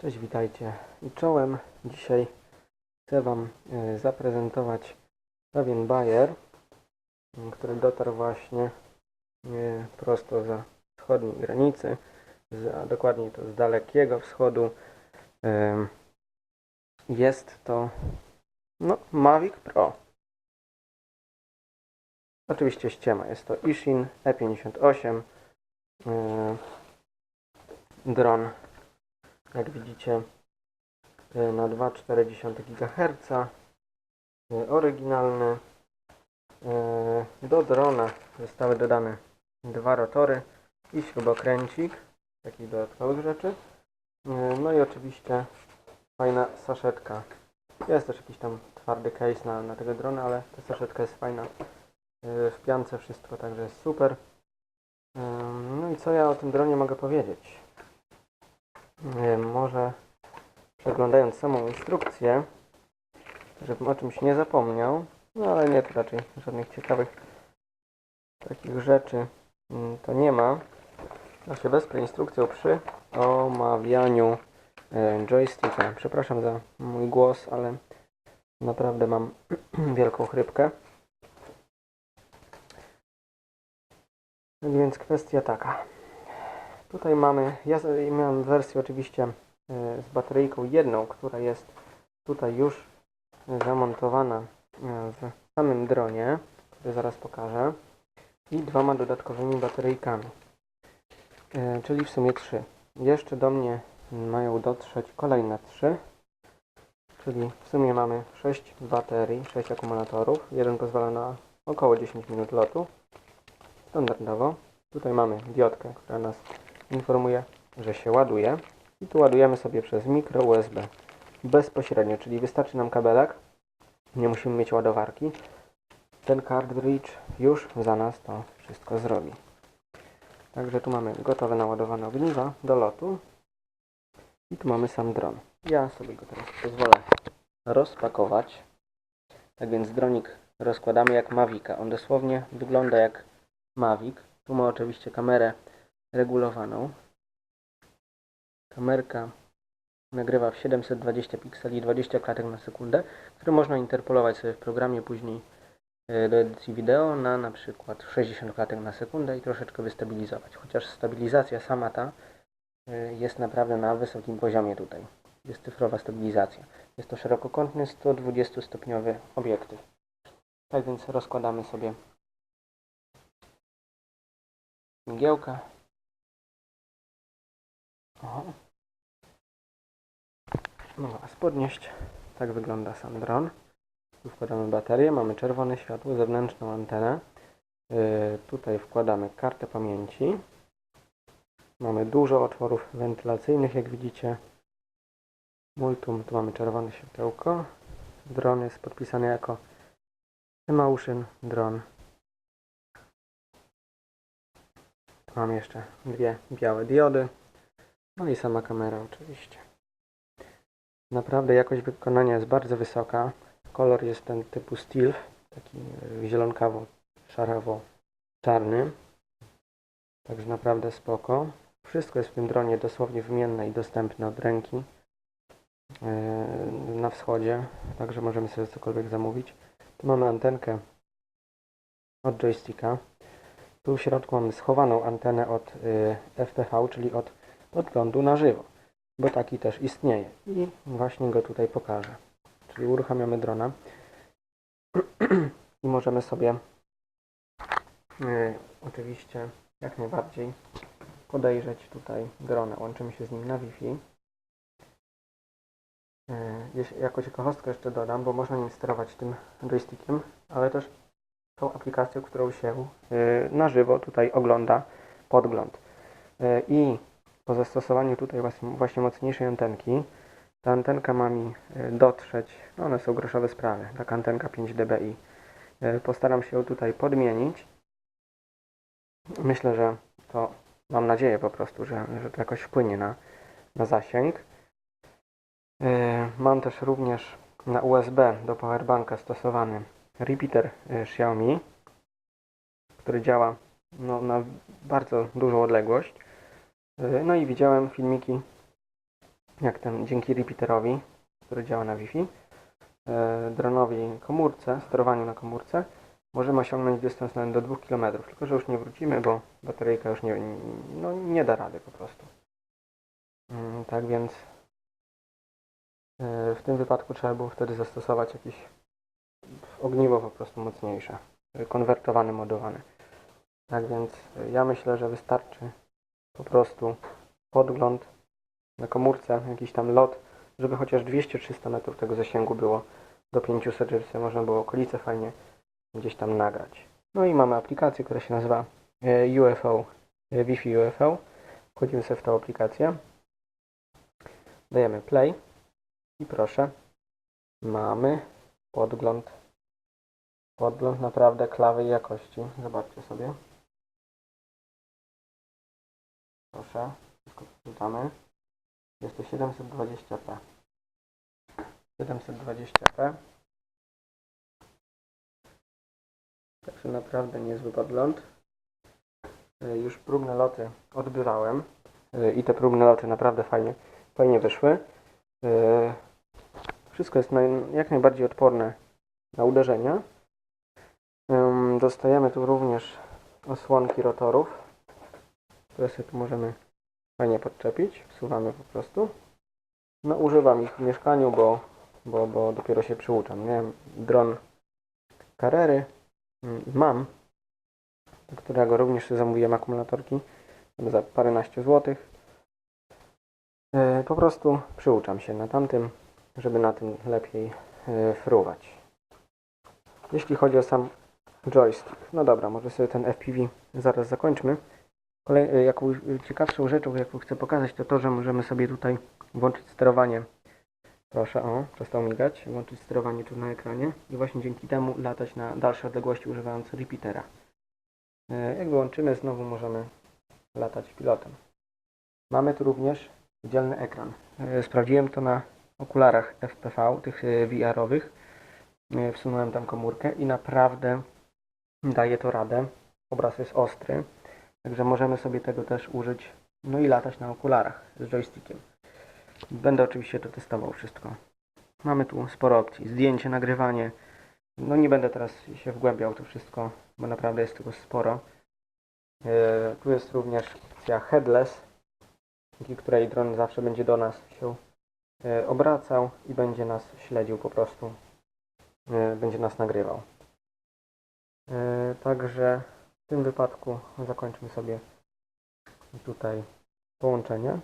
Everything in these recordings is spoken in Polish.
Cześć, witajcie i czołem. Dzisiaj chcę Wam e, zaprezentować pewien bajer, który dotarł właśnie e, prosto za wschodniej granicy, a dokładniej to z dalekiego wschodu. Em, Jest to no, Mavic Pro. Oczywiście ściema. Jest to Ishin E58. e, Dron jak widzicie y, na 2,4 GHz y, oryginalny. Y, do drona zostały dodane dwa rotory i śrubokręcik takich dodatkowych rzeczy. No i oczywiście fajna saszetka. Jest też jakiś tam twardy case na, na tego drona, ale ta saszetka jest fajna. W piance wszystko, także jest super. No i co ja o tym dronie mogę powiedzieć może przeglądając samą instrukcję, żebym o czymś nie zapomniał, no ale nie, to raczej żadnych ciekawych takich rzeczy mm, to nie ma. Się wesprę instrukcją przy omawianiu e, joysticka. Przepraszam za mój głos, ale naprawdę mam wielką chrypkę. Więc kwestia taka. Tutaj mamy, ja miałem wersję oczywiście e, z bateryjką jedną, która jest tutaj już zamontowana e, w samym dronie, który zaraz pokażę, i dwoma dodatkowymi bateryjkami, E, czyli w sumie trzy. Jeszcze do mnie mają dotrzeć kolejne trzy, czyli w sumie mamy 6 baterii, 6 akumulatorów. Jeden pozwala na około 10 minut lotu, standardowo. Tutaj mamy diodkę, która nas informuje, że się ładuje i tu ładujemy sobie przez mikro USB bezpośrednio, czyli wystarczy nam kabelek, nie musimy mieć ładowarki. Ten cartridge już za nas to wszystko zrobi. Także tu mamy gotowe naładowane ogniwa do lotu i tu mamy sam dron. Ja sobie go teraz pozwolę rozpakować. Tak więc dronik rozkładamy jak Mavica. On dosłownie wygląda jak Mavic. Tu ma oczywiście kamerę regulowaną. Kamerka nagrywa w 720 pikseli 20 klatek na sekundę, które można interpolować sobie w programie później e, do edycji wideo na na przykład 60 klatek na sekundę i troszeczkę wystabilizować. Chociaż stabilizacja sama ta e, jest naprawdę na wysokim poziomie tutaj. Jest cyfrowa stabilizacja. Jest to szerokokątny 120 stopniowy obiektyw. Tak więc rozkładamy sobie mgiełkę No, a podnieść. Tak wygląda sam dron. Tu wkładamy baterię, mamy czerwone światło, zewnętrzną antenę. Yy, tutaj wkładamy kartę pamięci. Mamy dużo otworów wentylacyjnych, jak widzicie. Multum, tu mamy czerwone światełko. Dron jest podpisany jako Emotion Drone. Tu mamy jeszcze dwie białe diody. No i sama kamera oczywiście. Naprawdę jakość wykonania jest bardzo wysoka. Kolor jest ten typu steel, taki e, zielonkawą-szarawo-czarny. Także naprawdę spoko. Wszystko jest w tym dronie dosłownie wymienne i dostępne od ręki e, na wschodzie, także możemy sobie cokolwiek zamówić. Tu mamy antenkę od joysticka. Tu w środku mamy schowaną antenę od y, FPV, czyli od podglądu na żywo, bo taki też istnieje i właśnie go tutaj pokażę. Czyli uruchamiamy drona i możemy sobie y, oczywiście jak najbardziej podejrzeć tutaj drona. Łączymy się z nim na Wi-Fi. Y, jeśli- Jako ciekawostkę jeszcze dodam, bo można nim sterować tym joystickiem, ale też tą aplikacją, którą się y, na żywo tutaj ogląda podgląd. Y, I po zastosowaniu tutaj właśnie, mocniejszej antenki, ta antenka ma mi y, dotrzeć, no one są groszowe sprawy, taka antenka 5 dBi. Y, Postaram się ją tutaj podmienić. Myślę, że to, mam nadzieję po prostu, że, że to jakoś wpłynie na, na zasięg. Y, Mam też również na USB do powerbanka stosowany repeater Xiaomi, który działa no, na bardzo dużą odległość. Y, No i widziałem filmiki jak ten dzięki repeaterowi, który działa na Wi-Fi, e, dronowi komórce, sterowaniu na komórce, możemy osiągnąć dystans nawet do 2 km, tylko że już nie wrócimy, bo bateryjka już nie, no, nie da rady po prostu. Mm, Tak więc e, w tym wypadku trzeba było wtedy zastosować jakieś ogniwo po prostu mocniejsze, konwertowane, modowane. Tak więc ja myślę, że wystarczy po prostu podgląd na komórce, jakiś tam lot, żeby chociaż 200-300 metrów tego zasięgu było do 500, żeby sobie można było okolice fajnie gdzieś tam nagrać. No i mamy aplikację, która się nazywa e, UFO, e, Wi-Fi UFO. Wchodzimy sobie w tą aplikację. Dajemy play i proszę, mamy podgląd. Podgląd naprawdę klawej jakości. Zobaczcie sobie. Proszę, wszystko przeczytamy. Jest to 720p. 720p. Także naprawdę niezły podgląd. E, Już próbne loty odbywałem e, i te próbne loty naprawdę fajnie, fajnie wyszły. E, Wszystko jest jak najbardziej odporne na uderzenia. Dostajemy tu również osłonki rotorów, które sobie tu możemy fajnie podczepić. Wsuwamy po prostu. No używam ich w mieszkaniu, bo, bo, bo dopiero się przyuczam. Miałem dron Carrery, Mm, mam, do którego również zamówiłem akumulatorki za paręnaście złotych. E, Po prostu przyuczam się na tamtym, żeby na tym lepiej e, fruwać. Jeśli chodzi o sam joystick, no dobra, może sobie ten FPV zaraz zakończmy. Kolej, e, jaką ciekawszą rzeczą, jaką chcę pokazać, to to, że możemy sobie tutaj włączyć sterowanie. Proszę, o, przestał migać, włączyć sterowanie tu na ekranie i właśnie dzięki temu latać na dalsze odległości używając repeatera. E, Jak wyłączymy, znowu możemy latać pilotem. Mamy tu również dzielny ekran. E, Sprawdziłem to na okularach FPV, tych VR-owych. Wsunąłem tam komórkę i naprawdę daje to radę. Obraz jest ostry, także możemy sobie tego też użyć, no i latać na okularach z joystickiem. Będę oczywiście to testował wszystko. Mamy tu sporo opcji. Zdjęcie, nagrywanie. No nie będę teraz się wgłębiał to wszystko, bo naprawdę jest tego sporo. E, tu jest również opcja headless, dzięki której dron zawsze będzie do nas się e, obracał i będzie nas śledził po prostu. E, będzie nas nagrywał. E, także w tym wypadku zakończmy sobie tutaj połączenie.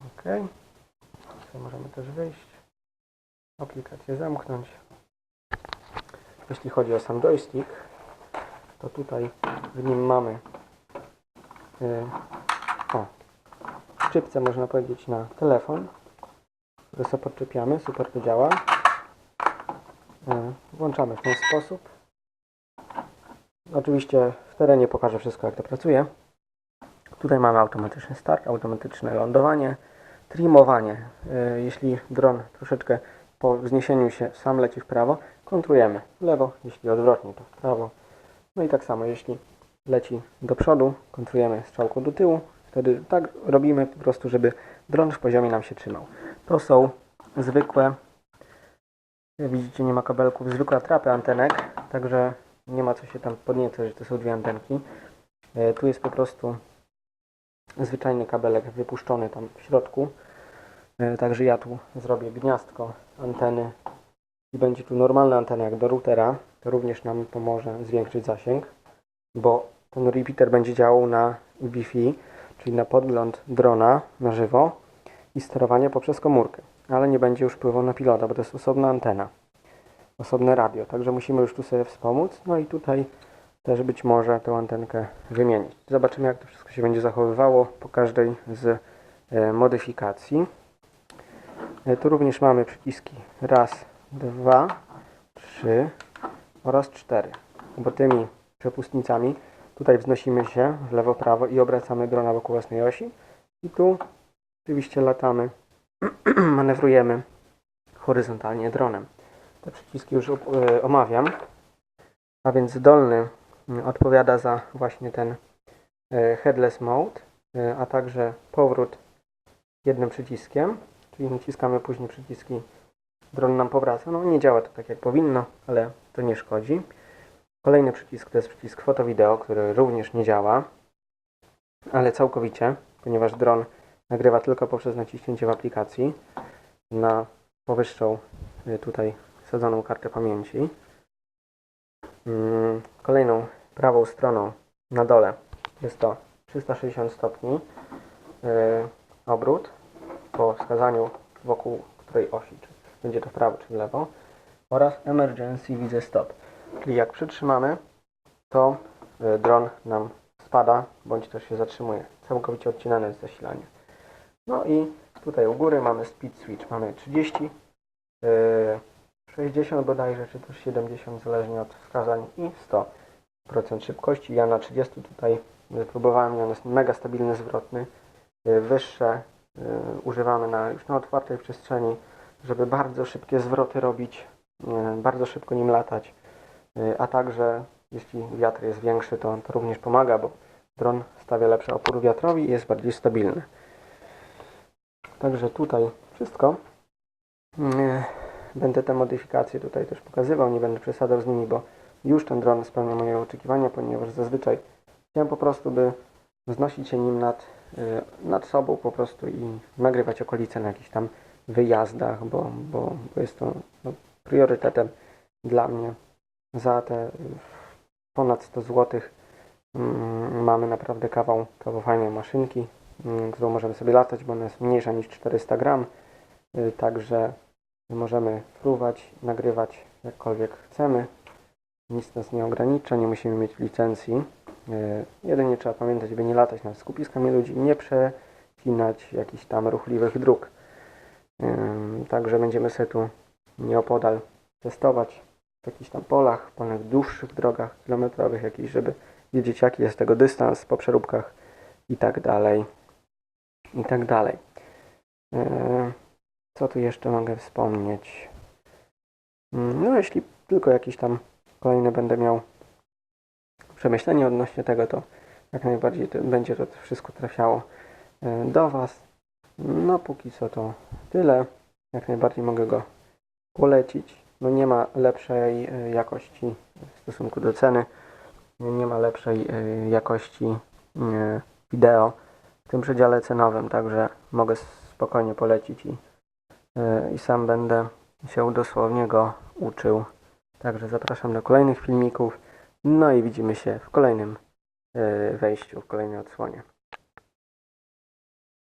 OK. Tutaj możemy też wyjść. Aplikację zamknąć. Jeśli chodzi o sam joystick, to tutaj w nim mamy yy, o, szczypce można powiedzieć na telefon, które sobie podczepiamy, super to działa. Yy, włączamy w ten sposób. Oczywiście w terenie pokażę wszystko jak to pracuje. Tutaj mamy automatyczny start, automatyczne lądowanie, trimowanie. Yy, Jeśli dron troszeczkę po wzniesieniu się sam leci w prawo, kontrujemy w lewo, jeśli odwrotnie to w prawo. No i tak samo, jeśli leci do przodu, kontrujemy strzałką do tyłu. Wtedy tak robimy po prostu, żeby dron w poziomie nam się trzymał. To są zwykłe, widzicie nie ma kabelków, zwykłe atrapy antenek, także nie ma co się tam podniecać, że to są dwie antenki. E, Tu jest po prostu zwyczajny kabelek wypuszczony tam w środku. E, Także ja tu zrobię gniazdko anteny i będzie tu normalna antena jak do routera. To również nam pomoże zwiększyć zasięg, bo ten repeater będzie działał na Wi-Fi, czyli na podgląd drona na żywo i sterowanie poprzez komórkę. Ale nie będzie już wpływał na pilota, bo to jest osobna antena, osobne radio. Także musimy już tu sobie wspomóc. No i tutaj też być może tę antenkę wymienić. Zobaczymy jak to wszystko się będzie zachowywało po każdej z e, modyfikacji. E, Tu również mamy przyciski raz, dwa, trzy oraz cztery. Bo tymi przepustnicami tutaj wznosimy się w lewo, prawo i obracamy drona wokół własnej osi. I tu oczywiście latamy, manewrujemy horyzontalnie dronem. Te przyciski już e, omawiam. A więc dolny mm, odpowiada za właśnie ten e, headless mode, e, a także powrót jednym przyciskiem, czyli naciskamy później przyciski, dron nam powraca. No nie działa to tak jak powinno, ale to nie szkodzi. Kolejny przycisk to jest przycisk foto-wideo, który również nie działa, ale całkowicie, ponieważ dron nagrywa tylko poprzez naciśnięcie w aplikacji na powyższą tutaj sadzoną kartę pamięci. Mm, Kolejną prawą stroną na dole jest to 360 stopni y, obrót po wskazaniu wokół której osi, czy będzie to w prawo czy w lewo oraz emergency widzę stop, czyli jak przytrzymamy to y, dron nam spada bądź też się zatrzymuje. Całkowicie odcinane jest zasilanie. No i tutaj u góry mamy speed switch, mamy 30, yy, 60 bodajże, czy też 70, zależnie od wskazań i 100% szybkości. Ja na 30 tutaj yy, próbowałem i on jest mega stabilny, zwrotny. Yy, wyższe yy, używamy na, już na otwartej przestrzeni, żeby bardzo szybkie zwroty robić, bardzo szybko nim latać, a także jeśli wiatr jest większy, to to również pomaga, bo dron stawia lepszy opór wiatrowi i jest bardziej stabilny. Także tutaj wszystko. Będę te modyfikacje tutaj też pokazywał, nie będę przesadzał z nimi, bo już ten dron spełnia moje oczekiwania, ponieważ zazwyczaj chciałem po prostu, by wznosić się nim nad, y, nad sobą po prostu i nagrywać okolice na jakichś tam wyjazdach, bo, bo, bo jest to no, priorytetem dla mnie. Za te y, ponad 100 zł mm, mamy naprawdę kawał, kawał fajnej maszynki, mm, którą możemy sobie latać, bo ona jest mniejsza niż 400 gram. Y, Także możemy fruwać, nagrywać jakkolwiek chcemy. Nic nas nie ogranicza, nie musimy mieć licencji. Y, Jedynie trzeba pamiętać, by nie latać nad skupiskami ludzi, nie przecinać jakichś tam ruchliwych dróg. Także będziemy sobie tu nieopodal testować w jakichś tam polach, polnych dłuższych drogach kilometrowych jakichś, żeby wiedzieć jaki jest tego dystans po przeróbkach i tak dalej, i tak dalej. Co tu jeszcze mogę wspomnieć? Mm, No, jeśli tylko jakieś tam kolejne będę miał przemyślenia odnośnie tego, to jak najbardziej to, będzie to wszystko trafiało e, do Was. No, póki co to tyle. Jak najbardziej mogę go polecić. No, nie ma lepszej e, jakości w stosunku do ceny. Nie ma lepszej e, jakości wideo w tym przedziale cenowym, także mogę spokojnie polecić i, i sam będę się dosłownie go uczył. Także zapraszam do kolejnych filmików. No i widzimy się w kolejnym e, wejściu, w kolejnej odsłonie.